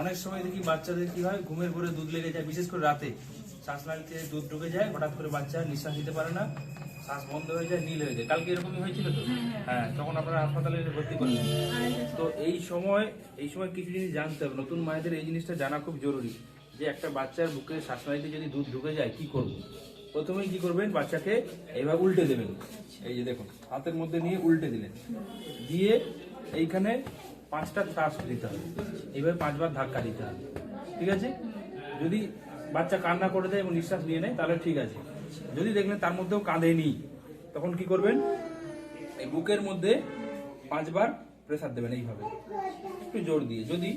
অনেক সময় দেখি বাচ্চাদের কি হয় ঘুমের ঘরে দুধ লেগে যায় বিশেষ করে রাতে। শ্বাসনালীতে দুধ ঢুকে যায় হঠাৎ করে বাচ্চা নিঃশ্বাস নিতে পারে না শ্বাস বন্ধ হয়ে যায় নীল হয়ে যায়। কালকে এরকমই হয়েছিল তো? হ্যাঁ তখন আপনারা হাসপাতালে ভর্তি করলেন তো এই সময় এই সময় কিছু জিনিস জানতে হবে। নতুন মায়েদের এই জিনিসটা জানা খুব জরুরি যে একটা বাচ্চার বুকে শ্বাসনালীতে যদি দুধ ঢুকে যায় কি করব? প্রথমেই কি করবেন বাচ্চাকে এইভাবে উল্টে দেবেন। এই যে দেখুন হাতের মধ্যে নিয়ে উল্টে দিলেন। দিয়ে এইখানে পাঁচটা থ্রাস্ট দিতে হবে। এইভাবে পাঁচবার ধাক্কা দিতে হবে। ঠিক আছে? যদি বাচ্চা কান্না করে দেয় এবং নিঃশ্বাস নিয়ে নেয়, তাহলে ঠিক আছে। যদি দেখলেন তার মধ্যেও কাঁদেনি তখন কি করবেন? এই বুকের মধ্যে পাঁচবার প্রেসার দেবেন এইভাবে। একটু জোর দিয়ে। যদি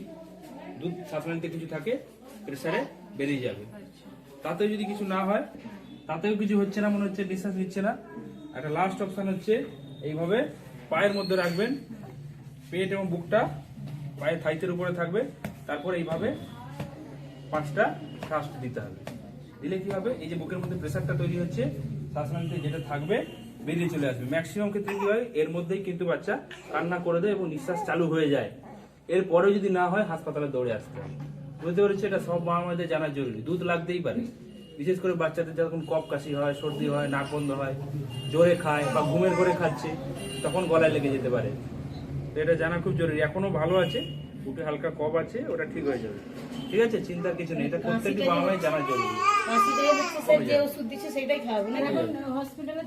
দুধ শ্বাসনালীতে কিছু থাকে প্রেসারে বেরিয়ে যাবে। তাতে যদি কিছু না হয়, তাতেও কিছু হচ্ছে না, মনে হচ্ছে নিঃশ্বাস নিচ্ছে না। একটা লাস্ট অপশান হচ্ছে, এইভাবে পায়ের মধ্যে রাখবেন। পেট এবং বুকটা পায়ের থাইতের উপরে থাকবে। তারপর এইভাবে পাঁচটা শ্বাস দিতে হবে। দিলে কি হবে? এই যে বুকের মধ্যে প্রেসারটা তৈরি হচ্ছে শ্বাসনালীতে যেটা থাকবে, বেরিয়ে চলে আসবে। ম্যাক্সিমাম ক্ষেত্রে কি হয়? এর মধ্যেই কিন্তু বাচ্চা কান্না করে দেয় এবং নিঃশ্বাস চালু হয়ে যায়। এরপরে যদি না হয়, হাসপাতালে দৌড়ে আসতে হবে। বুঝতে পেরেছি? এটা সব মা আমাদের জানা জরুরি। দুধ লাগতেই পারে। বিশেষ করে বাচ্চাদের যখন কফ কাশি হয়, সর্দি হয়, নাক বন্ধ হয়, জোরে খায় বা ঘুমের ঘরে খাচ্ছে, তখন গলায় লেগে যেতে পারে। তো এটা জানা খুব জরুরি। এখনও ভালো আছে উঠে হালকা কব আছে ওটা ঠিক হয়ে যাবে। ঠিক আছে? চিন্তার কিছু নেই। এটা প্রত্যেকটি বাংলায় জানা জরুরি।